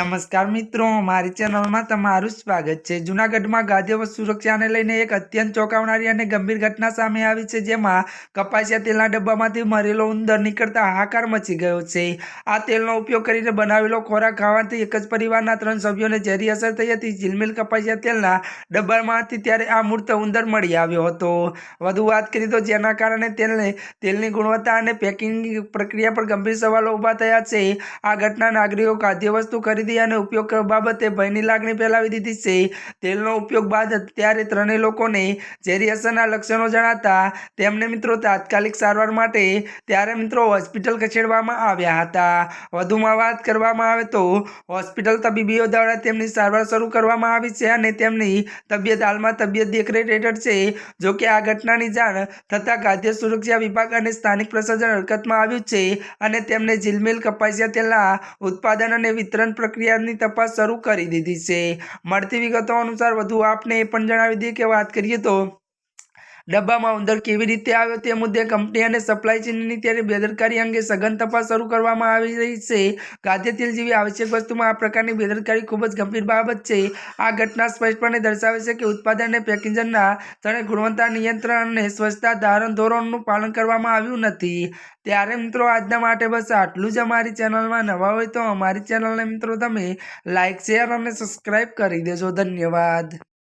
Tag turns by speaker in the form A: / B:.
A: નમસ્કાર મિત્રો, મારી ચેનલમાં તમારું સ્વાગત છે. જૂનાગઢમાં ગાદીઓ સુરક્ષાને લઈને એક અત્યંત ચોંકાવનારી અને ગંભીર ઘટના સામે આવી છે, જેમાં કપાસિયા તેલના ડબ્બામાંથી મરેલો ઉંદર નીકળતા હાહાકાર મચી ગયો છે. આ તેલનો ઉપયોગ કરીને બનાવેલો ખોરાક ખાવાથી એક જ પરિવારના ત્રણ સભ્યોને ઝેરી અસર થઈ હતી. ઝીલમિલ કપાસિયા તેલના ડબ્બામાંથી ત્યારે આ મૂર્ત ઉંદર મળી આવ્યો હતો. વધુ વાત કરીએ તો જેના કારણે તેલને, તેલની ગુણવત્તા અને પેકિંગ પ્રક્રિયા પર ગંભીર સવાલો ઊભા થયા છે. આ ઘટના નાગરિકો ખાદ્ય વસ્તુ ખરીદી અને ઉપયોગ બાબતે ભયની લાગણી ફેલાવી દીધી છે. તેલનો ઉપયોગ બાદ ત્યારે ત્રણેય લોકોને ઝેરી અસરના લક્ષણો જણાતા તેમને મિત્રો તાત્કાલિક સારવાર માટે ત્યારે મિત્રો હોસ્પિટલ ખસેડવામાં આવ્યા હતા. વધુમાં વાત કરવામાં આવે તો હોસ્પિટલ તબીબીઓ દ્વારા તેમની સારવાર શરૂ કરવામાં આવી છે અને તેમની તબિયત હાલમાં તબિયત દેખરેખ હેઠળ છે જોકે આ ઘટનાની જાણ થતાં ખાદ્ય સુરક્ષા વિભાગ અને સ્થાનિક પ્રશાસન હરકતમાં આવ્યું છે અને તેમને ઝીલમિલ કપાસિયા તેલના ઉત્પાદન અને વિતરણ પ્રક્રિયાની તપાસ શરૂ કરી દીધી છે. મળતી વિગતો અનુસાર વધુ આપને એ પણ જણાવી દઈએ કે વાત કરીએ તો ડબ્બામાં ઉંદર કેવી રીતે આવ્યો તે મુદ્દે કંપની અને સપ્લાય ચેનની ત્યારે બેદરકારી અંગે સઘન તપાસ શરૂ કરવામાં આવી રહી છે. ખાદ્ય તેલ જેવી આવશ્યક વસ્તુમાં આ પ્રકારની બેદરકારી ખૂબ જ ગંભીર બાબત છે. આ ઘટના સ્પષ્ટપણે દર્શાવે છે કે ઉત્પાદન અને પેકેજિંગના સ્થળે ગુણવત્તા નિયંત્રણ અને સ્વચ્છતા ધારણ ધોરણનું પાલન કરવામાં આવ્યું નથી. ત્યારે મિત્રો આજના માટે બસ આટલું જ. અમારી ચેનલમાં નવા હોય તો અમારી ચેનલને મિત્રો તમે લાઇક શેર અને સબસ્ક્રાઈબ કરી દેજો. ધન્યવાદ.